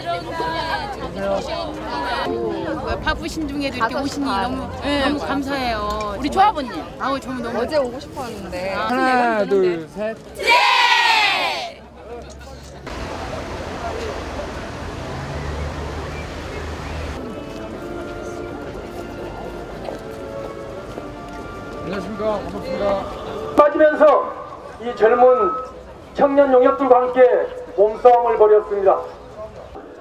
이런 거. 바쁘신 중에도 이렇게 오시니 너무 너무 감사해요. 우리 조합원님. 아우 정말 너무 어제 오고 싶었는데 하나 둘 셋. 안녕하십니까 반갑습니다. 빠지면서 이 젊은 청년 용역들과 함께 몸싸움을 벌였습니다.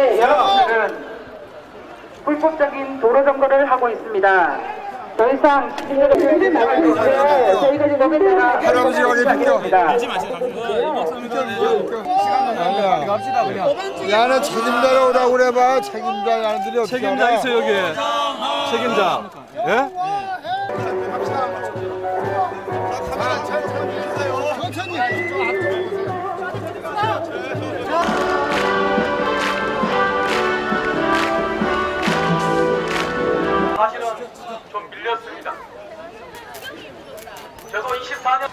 현재 여러분들은 불법적인 도로 점거를 하고 있습니다. 더 이상 수 있게 저희가 지금 법에다가 할아버지가 어디 비켜? 됩니다. 야는 책임자로 오라고 그래봐. 책임자 야는들이 책임자? 있어 여기 책임자 예? 사실은 좀 밀렸습니다. 저도 24년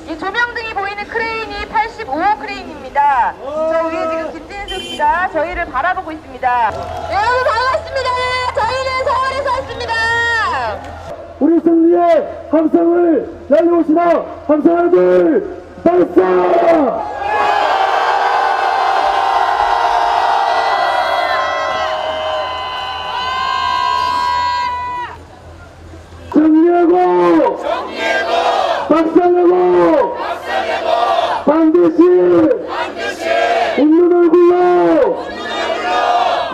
이 조명등이 보이는 크레인이 85호 크레인입니다. 저 위에 지금 김진숙 씨가 저희를 바라보고 있습니다. 여러분 반갑습니다. 저희는 서울에서 왔습니다. 우리 승리의 함성을 날려오시라 함성하들 발사! 정리하고 박살내고 반드시 웃는 얼굴로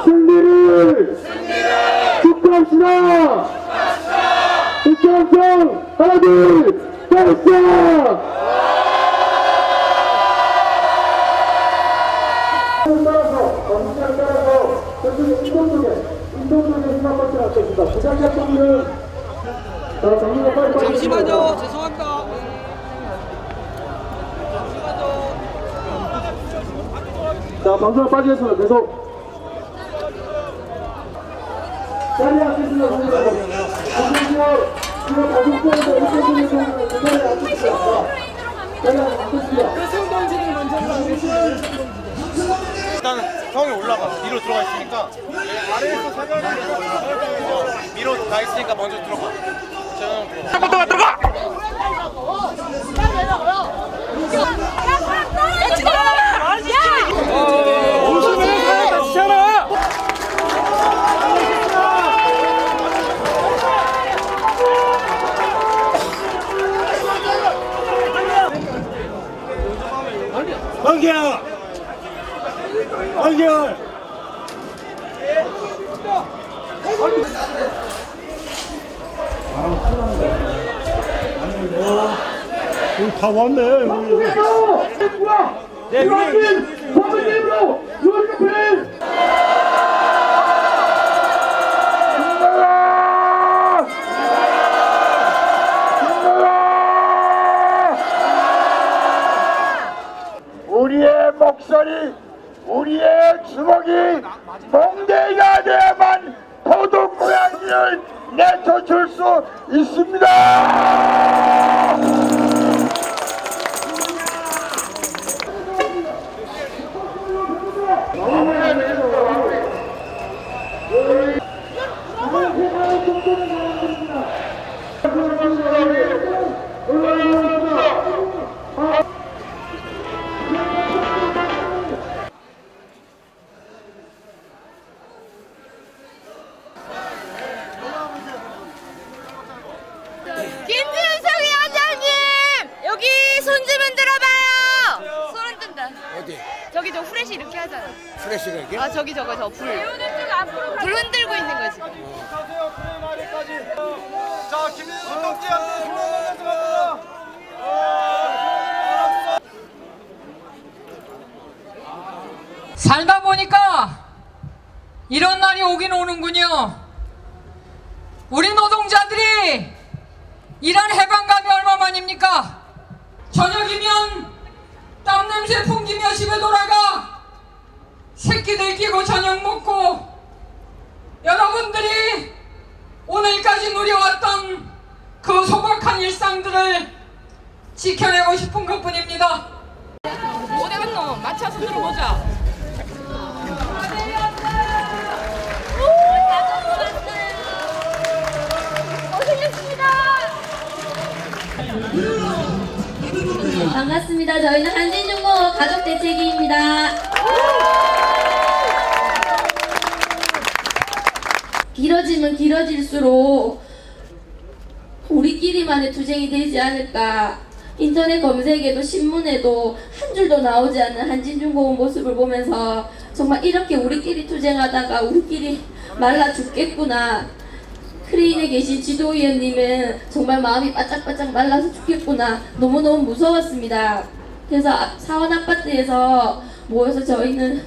승리를 축하합시다. 둘 정리가 빨리 빨리 잠시만요 죄송합니다. 자 방송 빠지겠습니다. 계속 자리에 앉겠습니다. 선생님들 지금 가족들에서. 일단 형이 올라가. 위로 들어가 있으니까. 아래에서 사장님 위로 가 있으니까 먼저 들어가. 저는 들어가 다 왔네 네, 유학진! 범죄임으로 유학 고양이를 내쫓을 수 있습니다. 김진석 위원장님 여기 손 좀 흔들어 봐요. 손 흔든다. 어디? 저기 저 후레쉬 이렇게 하잖아. 프레시가 이게? 아 저기 저거 저 불. 불 흔들고 있는 거지. 가세요 프레임 아래까지 자 김민수 덕지한테 들어가면서 살다 보니까 이런 날이 오긴 오는군요. 우리 노동자들이 일한 해방감이 얼마만입니까? 저녁이면 땀냄새 풍기며 집에 돌아가 새끼들 끼고 저녁 먹고 여러분들이 오늘까지 누려왔던 그 소박한 일상들을 지켜내고 싶은 것 뿐입니다. 갔노? 맞춰서 들어보자. 반갑습니다. 저희는 한진중공업 가족대책위입니다. 길어지면 길어질수록 우리끼리만의 투쟁이 되지 않을까. 인터넷 검색에도 신문에도 한 줄도 나오지 않는 한진중공업 모습을 보면서 정말 이렇게 우리끼리 투쟁하다가 우리끼리 말라 죽겠구나. 크레인에 계신 지도위원님은 정말 마음이 바짝바짝 말라서 죽겠구나 너무너무 무서웠습니다. 그래서 앞- 사원 아파트에서 모여서 저희는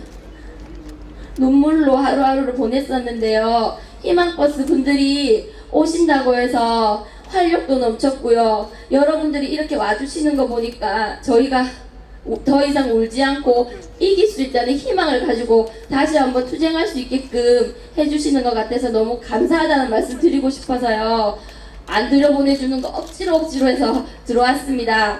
눈물로 하루하루를 보냈었는데요. 희망버스 분들이 오신다고 해서 활력도 넘쳤고요. 여러분들이 이렇게 와주시는 거 보니까 저희가 우- 더 이상 울지 않고 이길 수 있다는 희망을 가지고 다시 한번 투쟁할 수 있게끔 해주시는 것 같아서 너무 감사하다는 말씀 드리고 싶어서요. 안 들여보내주는 거 억지로 억지로 해서 들어왔습니다.